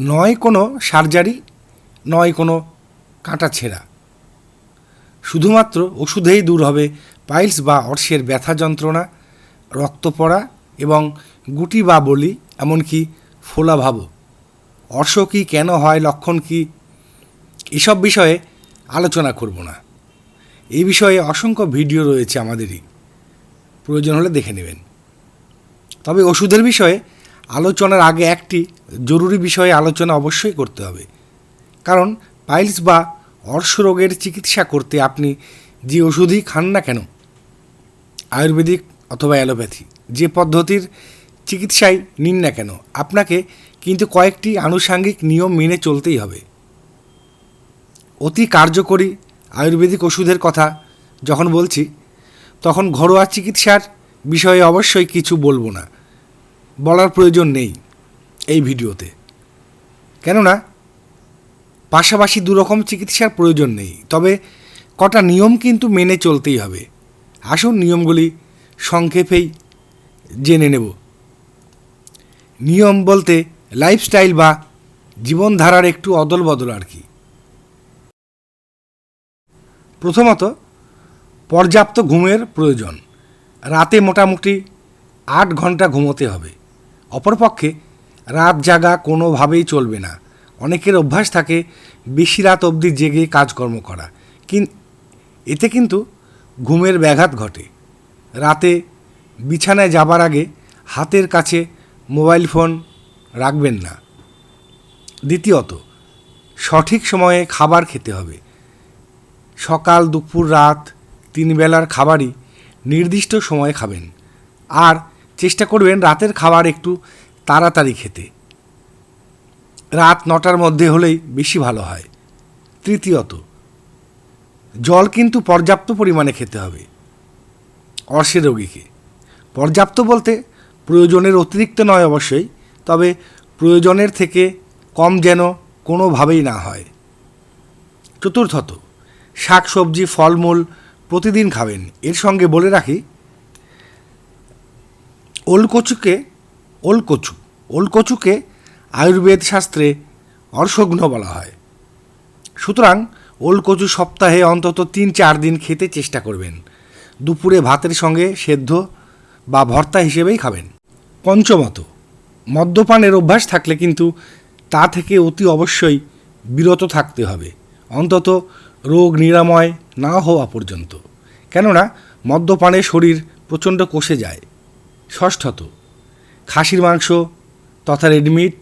নয় কোনো সার্জারি, নয় কোনো কাঁটা ছেঁড়া। শুধুমাত্র ওষুধেই দূর হবে পাইলস বা অর্শের ব্যথা যন্ত্রণা রক্ত পড়া এবং গুটি বা বলি, এমনকি ফোলাভাবও অর্শ কী কেন হয়, লক্ষণ কী, এসব বিষয়ে আলোচনা করব না। এই বিষয়ে অসংখ্য ভিডিও রয়েছে আমাদেরই। প্রয়োজন হলে দেখে নেবেন। তবে ওষুধের বিষয়ে আলোচনার আগে একটি জরুরি বিষয়ে আলোচনা অবশ্যই করতে হবে। কারণ পাইলস বা অর্শ রোগের চিকিৎসা করতে আপনি যে ওষুধই খান না কেন, আয়ুর্বেদিক অথবা অ্যালোপ্যাথি, যে পদ্ধতির চিকিৎসায় নিন না কেন, আপনাকে কিন্তু কয়েকটি আনুষাঙ্গিক নিয়ম মেনে চলতেই হবে। অতি কার্যকরী আয়ুর্বেদিক ওষুধের কথা যখন বলছি, তখন ঘরোয়া চিকিৎসার বিষয়ে অবশ্যই কিছু বলব না। বলার প্রয়োজন নেই এই ভিডিওতে। কেননা, পাশাপাশি দুরকম চিকিৎসার প্রয়োজন নেই। তবে কটা নিয়ম কিন্তু মেনে চলতেই হবে। আসুন নিয়মগুলি সংক্ষেপেই জেনে নেব। নিয়ম বলতে লাইফস্টাইল বা জীবনধারার একটু অদল বদল আর কি। প্রথমত, পর্যাপ্ত ঘুমের প্রয়োজন। রাতে মোটামুটি আট ঘণ্টা ঘুমোতে হবে। অপরপক্ষে রাত জাগা কোনোভাবেই চলবে না। অনেকের অভ্যাস থাকে বেশি রাত অবধি জেগে কাজকর্ম করা। কিন এতে কিন্তু ঘুমের ব্যাঘাত ঘটে। রাতে বিছানায় যাবার আগে হাতের কাছে মোবাইল ফোন রাখবেন না। দ্বিতীয়ত, সঠিক সময়ে খাবার খেতে হবে। সকাল, দুপুর, রাত তিন বেলার খাবারই নির্দিষ্ট সময়ে খাবেন। আর চেষ্টা করবেন রাতের খাবার একটু তাড়াতাড়ি খেতে। রাত নটার মধ্যে হলেই বেশি ভালো হয়। তৃতীয়ত, জল কিন্তু পর্যাপ্ত পরিমাণে খেতে হবে। অর্শের রোগীকে। পর্যাপ্ত বলতে প্রয়োজনের অতিরিক্ত নয় অবশ্যই, তবে প্রয়োজনের থেকে কম যেন কোনোভাবেই না হয়। চতুর্থত শাক সবজি ফলমূল প্রতিদিন খাবেন। এর সঙ্গে বলে রাখি ওলকচুকে, ওলকচু, ওলকচুকে আয়ুর্বেদ শাস্ত্রে অর্শঘ্ন বলা হয়। সুতরাং ওলকচু সপ্তাহে অন্তত তিন চার দিন খেতে চেষ্টা করবেন। দুপুরে ভাতের সঙ্গে সেদ্ধ বা ভর্তা হিসেবেই খাবেন। পঞ্চমত, মদ্যপানের অভ্যাস থাকলে কিন্তু তা থেকে অতি অবশ্যই বিরত থাকতে হবে। অন্তত রোগ নিরাময় না হওয়া পর্যন্ত। কেননা মদ্যপানে শরীর প্রচণ্ড কষে যায়। ষষ্ঠত, খাসির মাংস তথা রেডমিট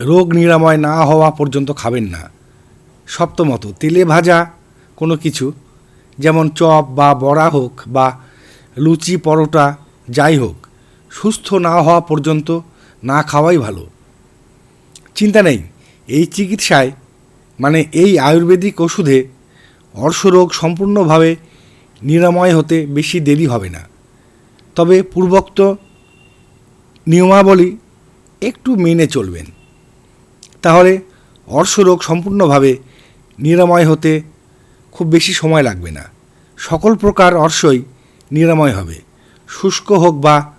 রোগ নিরাময় না হওয়া পর্যন্ত খাবেন না। সপ্তমত, তেলে ভাজা কোনো কিছু, যেমন চপ বা বড়া হোক বা লুচি, পরোটা, যাই হোক, সুস্থ না হওয়া পর্যন্ত না খাওয়াই ভালো। চিন্তা নেই, এই চিকিৎসায় মানে এই আয়ুর্বেদিক ওষুধে অর্শরোগ সম্পূর্ণভাবে নিরাময় হতে বেশি দেরি হবে না। তবে পূর্বোক্ত নিয়মাবলী একটু মেনে চলবেন। তাহলে অর্শরোগ সম্পূর্ণভাবে নিরাময় হতে খুব বেশি সময় লাগবে না। সকল প্রকার অর্শই নিরাময় হবে। শুষ্ক হোক বা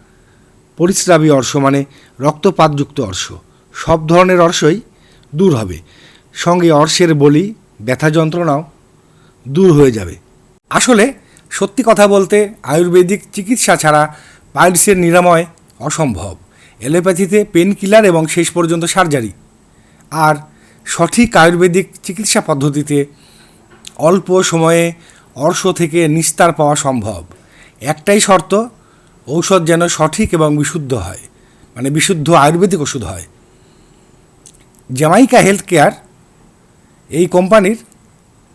পরিস্রাবী অর্শ মানে রক্তপাতযুক্ত অর্শ, সব ধরনের অর্শই দূর হবে। সঙ্গে অর্শের বলি, ব্যথা যন্ত্রণাও দূর হয়ে যাবে। আসলে সত্যি কথা বলতে আয়ুর্বেদিক চিকিৎসা ছাড়া পাইলসের নিরাময় অসম্ভব। এলোপ্যাথিতে পেন কিলার এবং শেষ পর্যন্ত সার্জারি। আর সঠিক আয়ুর্বেদিক চিকিৎসা পদ্ধতিতে অল্প সময়ে অর্শ থেকে নিস্তার পাওয়া সম্ভব। একটাই শর্ত, ঔষধ যেন সঠিক এবং বিশুদ্ধ হয় মানে বিশুদ্ধ আয়ুর্বেদিক ওষুধ হয়। জ্যামাইকা হেলথ কেয়ার এই কোম্পানির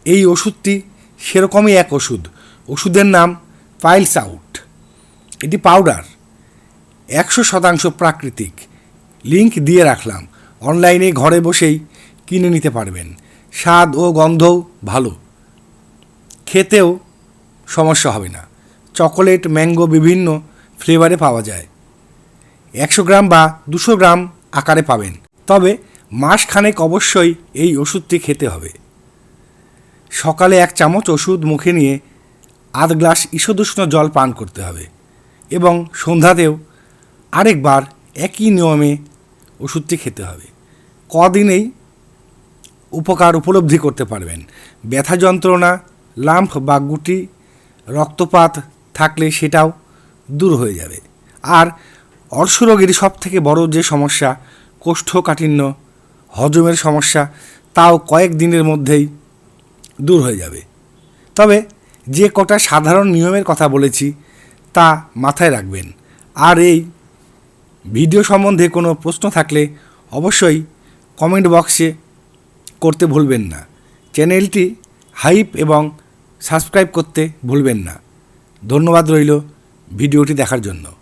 এই ওষুধটি সেরকমই এক ওষুধ। ওষুধের নাম ফাইলস আউট। এটি পাউডার। একশো শতাংশ প্রাকৃতিক। লিংক দিয়ে রাখলাম। অনলাইনে ঘরে বসেই কিনে নিতে পারবেন। স্বাদ ও গন্ধও ভালো। খেতেও সমস্যা হবে না। চকোলেট, ম্যাঙ্গো বিভিন্ন ফ্লেভারে পাওয়া যায়। একশো গ্রাম বা দুশো গ্রাম আকারে পাবেন। তবে মাসখানেক অবশ্যই এই ওষুধটি খেতে হবে। সকালে এক চামচ ওষুধ মুখে নিয়ে আধ গ্লাস ঈষদুষ্ণ জল পান করতে হবে এবং সন্ধ্যাতেও আরেকবার একই নিয়মে ওষুধটি খেতে হবে। কদিনেই উপকার উপলব্ধি করতে পারবেন। ব্যথা যন্ত্রণা লাম্প বা গুটি, রক্তপাত থাকলে সেটাও দূর হয়ে যাবে। আর অর্শরোগের সব থেকে বড় যে সমস্যা, কোষ্ঠকাঠিন্য, হজমের সমস্যা, তাও কয়েক দিনের মধ্যেই দূর হয়ে যাবে। তবে যে কটা সাধারণ নিয়মের কথা বলেছি, তা মাথায় রাখবেন। আর এই ভিডিও সম্বন্ধে কোনো প্রশ্ন থাকলে অবশ্যই কমেন্ট বক্সে করতে ভুলবেন না। চ্যানেলটি হাইপ এবং সাবস্ক্রাইব করতে ভুলবেন না। ধন্যবাদ রইল ভিডিওটি দেখার জন্য।